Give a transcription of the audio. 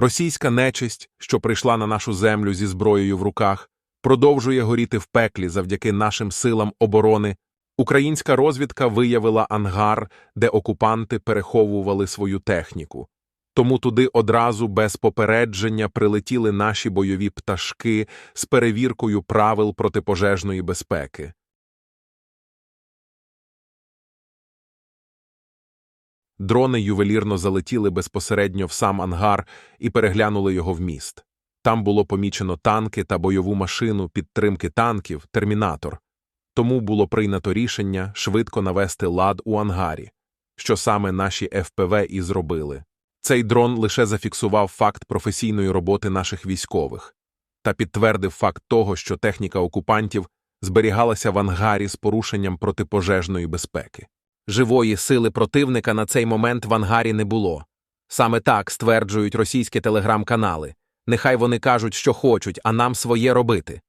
Російська нечисть, що прийшла на нашу землю зі зброєю в руках, продовжує горіти в пеклі завдяки нашим силам оборони. Українська розвідка виявила ангар, де окупанти переховували свою техніку. Тому туди одразу без попередження прилетіли наші бойові пташки з перевіркою правил протипожежної безпеки. Дрони ювелірно залетіли безпосередньо в сам ангар і переглянули його в міст. Там було помічено танки та бойову машину підтримки танків Термінатор. Тому було прийнято рішення швидко навести лад у ангарі, що саме наші ФПВ і зробили. Цей дрон лише зафіксував факт професійної роботи наших військових та підтвердив факт того, що техніка окупантів зберігалася в ангарі з порушенням протипожежної безпеки. Живої сили противника на цей момент в ангарі не було. Саме так стверджують російські телеграм-канали. Нехай вони кажуть, що хочуть, а нам своє робити.